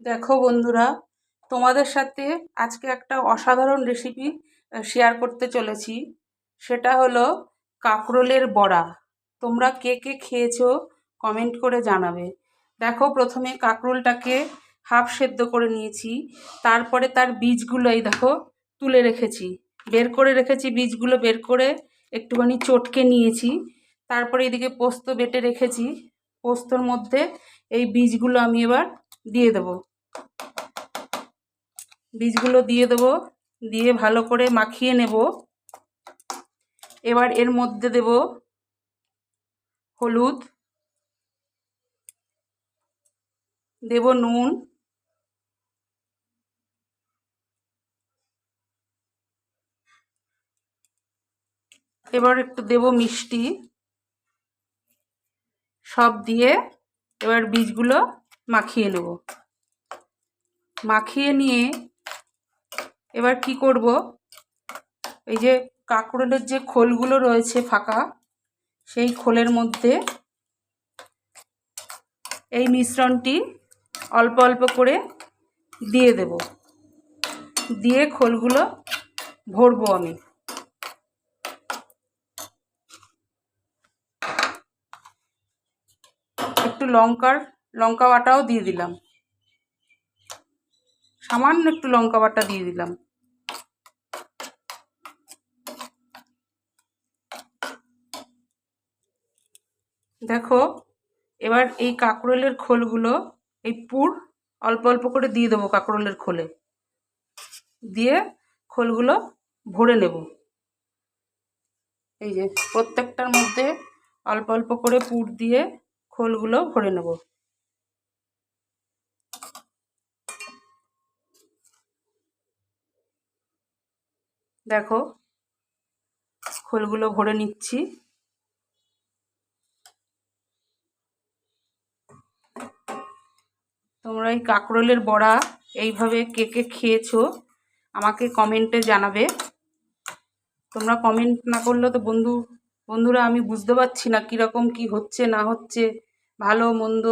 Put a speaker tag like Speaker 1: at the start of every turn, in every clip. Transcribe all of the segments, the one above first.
Speaker 1: দেখো বন্ধুরা, তোমাদের সাথে আজকে একটা অসাধারণ রেসিপি শেয়ার করতে চলেছি। সেটা হলো কাঁকরোলের বড়া। তোমরা কে কে খেয়েছো কমেন্ট করে জানাবে। দেখো, প্রথমে কাঁকরোলটাকে হাফ সেদ্ধ করে নিয়েছি। তারপরে তার বীজগুলো এই দেখো, তুলে রেখেছি। বের করে রেখেছি বীজগুলো, বের করে একটুখানি চটকে নিয়েছি। তারপরে এদিকে পোস্ত বেটে রেখেছি। পোস্তর মধ্যে এই বীজগুলো আমি এবার দিয়ে দেব। বীজগুলো দিয়ে দেব, দিয়ে ভালো করে মাখিয়ে নেব। এবার এর মধ্যে দেব হলুদ, দেব নুন, এবার একটু দেব মিষ্টি। সব দিয়ে এবার বীজগুলো মাখিয়ে নেব। মাখিয়ে নিয়ে এবার কি করব? এই যে কাঁকরোলের যে খোলগুলো রয়েছে ফাঁকা, সেই খোলের মধ্যে এই মিশ্রণটি অল্প অল্প করে দিয়ে দেব। দিয়ে খোলগুলো ভরবো আমি। একটু লঙ্কার লঙ্কা বাটাও দিয়ে দিলাম। সামান্য একটু লঙ্কা বাটা দিয়ে দিলাম। দেখো, এবার এই কাঁকরোলের খোলগুলো, এই পুর, অল্প অল্প করে দিয়ে দেবো কাঁকরোলের খোলে। দিয়ে খোলগুলো ভরে নেব। এই যে প্রত্যেকটার মধ্যে অল্প অল্প করে পুর দিয়ে খোলগুলো ভরে নেব। দেখো, খোলগুলো ভরে নিচ্ছি। তোমরা এই কাঁকরোলের বড়া এইভাবে কে কে খেয়েছো আমাকে কমেন্টে জানাবে। তোমরা কমেন্ট না করলে তো বন্ধু, বন্ধুরা আমি বুঝতে পারছি না কীরকম কি হচ্ছে, না হচ্ছে। ভালো, মন্দ,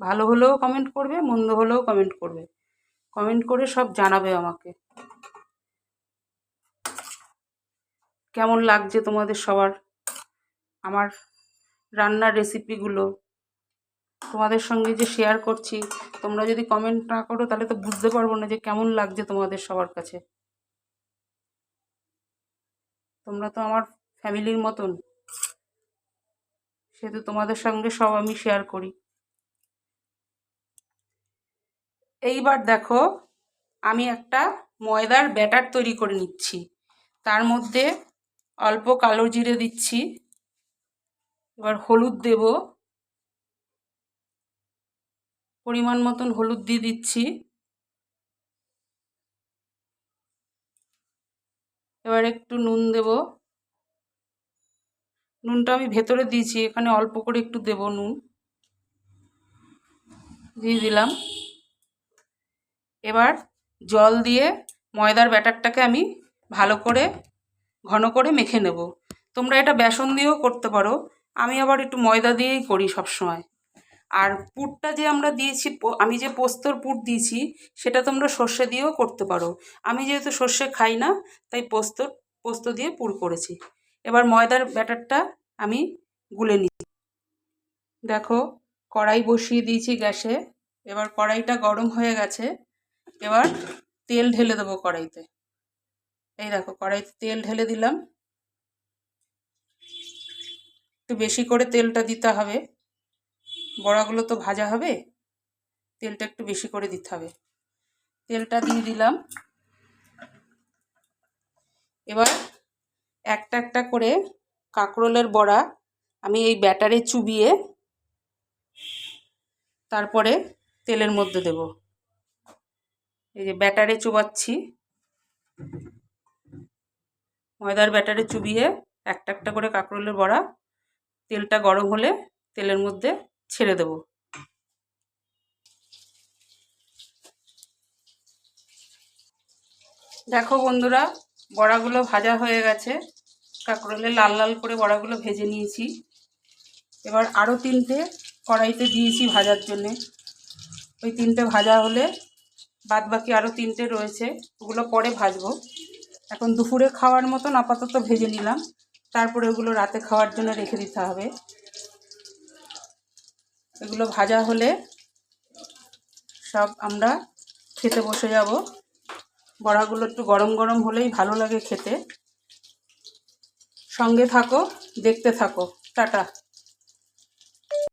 Speaker 1: ভালো হলেও কমেন্ট করবে, মন্দ হলেও কমেন্ট করবে। কমেন্ট করে সব জানাবে আমাকে। কেমন লাগছে তোমাদের সবার? আমার রান্নার রেসিপিগুলো তোমাদের সঙ্গে যে শেয়ার করছি, তোমরা যদি কমেন্ট না করো তাহলে তো বুঝতে পারব না যে কেমন লাগছে তোমাদের সবার কাছে। তোমরা তো আমার ফ্যামিলির মতন। সেহেতু তোমাদের সঙ্গে সব আমি শেয়ার করি। এইবার দেখো, আমি একটা ময়দার ব্যাটার তৈরি করে নিচ্ছি। তার মধ্যে অল্প কালো জিরে দিচ্ছি। এবার হলুদ দেব। পরিমাণ মতন হলুদ দিয়ে দিচ্ছি। এবার একটু নুন দেব। নুনটা আমি ভেতরে দিয়েছি, এখানে অল্প করে একটু দেব নুন। দিয়ে দিলাম। এবার জল দিয়ে ময়দার ব্যাটারটাকে আমি ভালো করে ঘন করে মেখে নেব। তোমরা এটা বেসন দিয়েও করতে পারো। আমি আবার একটু ময়দা দিয়েই করি সব সময় আর পুরটা যে আমরা দিয়েছি আমি যে পোস্তর পুর দিয়েছি, সেটা তোমরা সর্ষে দিয়েও করতে পারো। আমি যেহেতু সর্ষে খাই না, তাই পোস্তর পোস্ত দিয়ে পুর করেছি। এবার ময়দার ব্যাটারটা আমি গুলে নিই দেখো, কড়াই বসিয়ে দিয়েছি গ্যাসে। এবার কড়াইটা গরম হয়ে গেছে। এবার তেল ঢেলে দেবো কড়াইতে। এই দেখো, কড়াইতে তেল ঢেলে দিলাম। একটু বেশি করে তেলটা দিতে হবে। বড়াগুলো তো ভাজা হবে, তেলটা একটু বেশি করে দিতে হবে। তেলটা দিয়ে দিলাম। এবার একটা একটা করে কাঁকরোলের বড়া আমি এই ব্যাটারে চুবিয়ে তারপরে তেলের মধ্যে দেব। এই যে ব্যাটারে চুবাচ্ছি। ময়দার ব্যাটারে চুবিয়ে একটা একটা করে কাঁকরোলের বড়া, তেলটা গরম হলে তেলের মধ্যে ছেড়ে দেব। দেখো বন্ধুরা, বড়াগুলো ভাজা হয়ে গেছে। কাঁকরোলে লাল লাল করে বড়াগুলো ভেজে নিয়েছি। এবার আরও তিনটে কড়াইতে দিয়েছি ভাজার জন্যে। ওই তিনটে ভাজা হলে বাদ বাকি আরও তিনটে রয়েছে, ওগুলো পরে ভাজবো। এখন দুপুরে খাওয়ার মতন আপাতত ভেজে নিলাম। তারপরে ওগুলো রাতে খাওয়ার জন্য রেখে দিতে হবে। এগুলো ভাজা হলে সব আমরা খেতে বসে যাব। বড়াগুলো একটু গরম গরম হলেই ভালো লাগে খেতে। সঙ্গে থাকো, দেখতে থাকো। টাটা।